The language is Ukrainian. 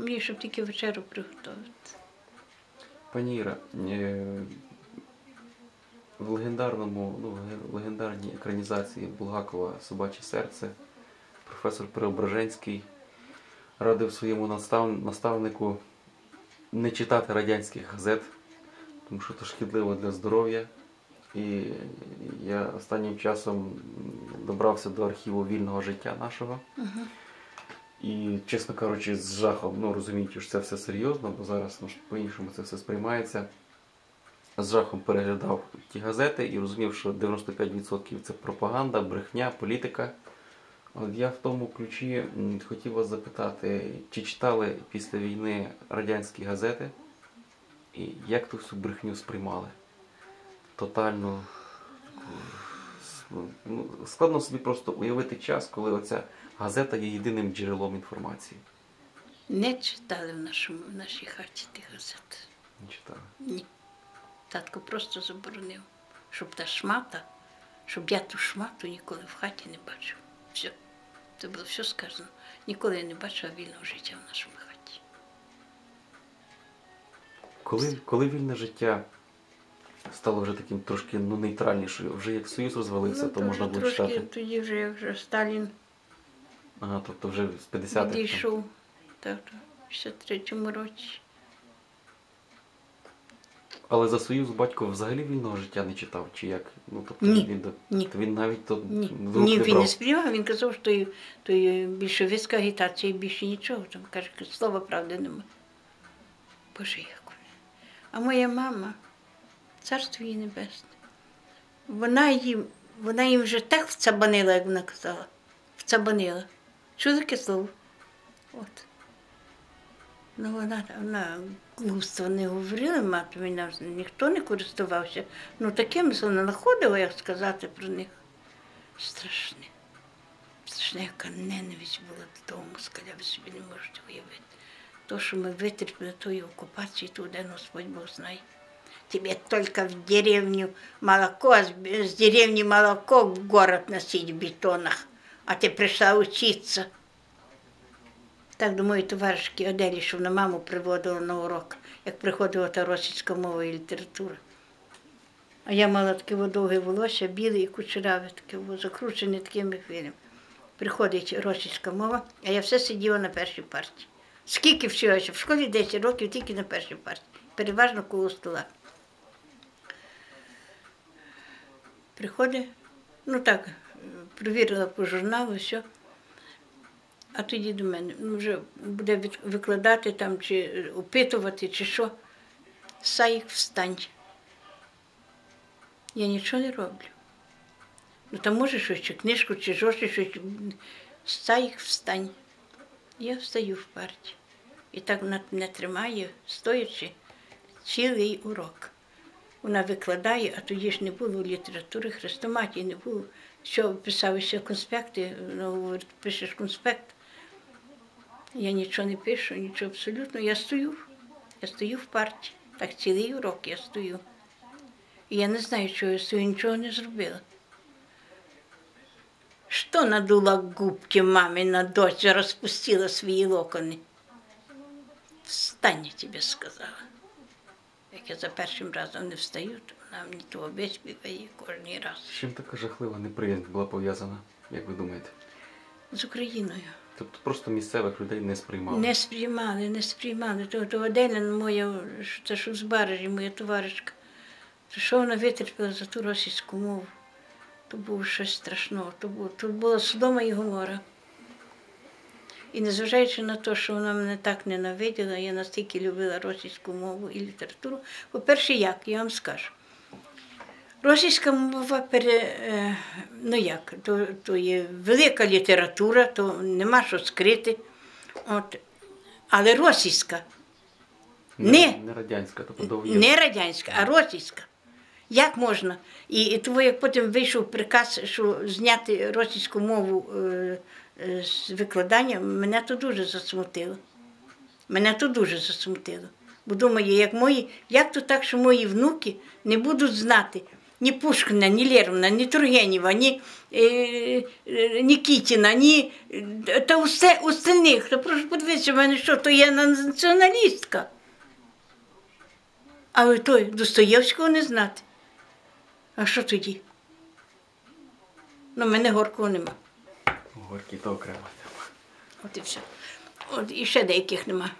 Мені щоб тільки вечерю приготувати. Пані Іра, е, в легендарному, ну, в легендарній екранізації Булгакова Собаче серце професор Преображенський радив своєму настав- наставнику не читати радянських газет, тому що це шкідливо для здоров'я. І я останнім часом добрався до архіву вільного життя нашого. І, чесно кажучи, з жахом, ну розумієте, що це все серйозно, бо зараз ну, по-іншому це все сприймається. З жахом переглядав ті газети і розумів, що 95% це пропаганда, брехня, політика. От я в тому ключі хотів вас запитати, чи читали після війни радянські газети і як ту всю брехню сприймали? Тотально ну, складно собі просто уявити час, коли оця газета є єдиним джерелом інформації. Не читали в, нашому, в нашій хаті тих газет. Не читали. Ні. Татко просто заборонив, щоб та шмата, щоб я ту шмату ніколи в хаті не бачив. Все. Це було все сказано. Ніколи я не бачила вільного життя в нашому хаті. Коли, коли вільне життя стало вже таким трошки ну, нейтральнішою, вже як Союз розвалився, то, можна вже було читати. тоді вже як вже Сталін Ага, тобто вже з 50-х. там. відійшов. Так, в 63-му році. Але за Союз батько взагалі вільного життя не читав, чи як? Ну, тобто Ні, він, ні. він навіть то Ні, Ні не він не сприймав, він казав, що то, то більшовицька агітація більше нічого. Там каже, слова правди нема. Боже, як. А моя мама, царство їй небесне, вона їм, вона їм вже так вцабанила, як вона казала. Вцабанила. Що таке слово? От. Ну, вона, вона глупства не говорила, мати мене ніхто не користувався. Ну, таким вона знаходила, як сказати про них. Страшне. Страшна, яка ненависть була до того ви собі не можете уявити. То, що ми витерпіли тої окупації, то один Господь Бог знає. Тебе только в деревню молоко, с деревни молоко в город носить в бетонах, а ти прийшла учиться. Так до моєї товаришки Оделі, що вона маму приводила на урок, як приходила та російська мова і література. А я мала таке довге волосся, біле і кучераве, таке закручене такими хвилями. Приходить російська мова, а я все сиділа на першій парті. Скільки вчилася? В школі 10 років тільки на першій парті. Переважно коло стола. Приходить, ну так, провірила по журналу, все. А тоді до мене ну, вже буде викладати там, чи е, опитувати, чи що. Саїк, встань. Я нічого не роблю. Ну там може щось, чи книжку, чи жорстче щось. Саїк, встань. Я встаю в парті. І так вона мене тримає, стоячи, цілий урок. Вона викладає, а тоді ж не було літератури, хрестоматії не було. Що писалися конспекти, говорить, пишеш конспект. Я нічого не пишу, нічого абсолютно. Я стою. Я стою в парті. Так цілий урок я стою. І я не знаю, чого я стою, нічого не зробила. Що надула губки мамина дочь, розпустила свої локони? Встань, я тобі сказала. Як я за першим разом не встаю, то вона мені то виспіває кожен раз. З чим така жахлива неприязнь була пов'язана, як ви думаєте? З Україною. Тобто просто місцевих людей не сприймали. Не сприймали, не сприймали. То, то моя, це що з Баражі, моя товаришка. То що вона витерпіла за ту російську мову? То було щось страшного. То було, то було Содома і Гомора. І незважаючи на те, що вона мене так ненавиділа, я настільки любила російську мову і літературу. По-перше, як, я вам скажу. Російська мова пере, е, ну як, то, то є велика література, то нема що скрити. От. Але російська, не. не радянська, тобто не радянська, а російська. Як можна? І, і тому, як потім вийшов приказ, що зняти російську мову е, е, з викладання, мене то дуже засмутило. Мене то дуже засмутило. Бо думаю, як мої, як то так, що мої внуки не будуть знати, ні Пушкіна, ні Лермана, ні Тургенєва, ні е, е, Нікітіна, ні та усе остальних. То прошу подивитися, в мене що, то я націоналістка. Але той Достоєвського не знати. А що тоді? Ну, в мене горкого нема. Горки то окрема тема. От і все. От і ще деяких нема.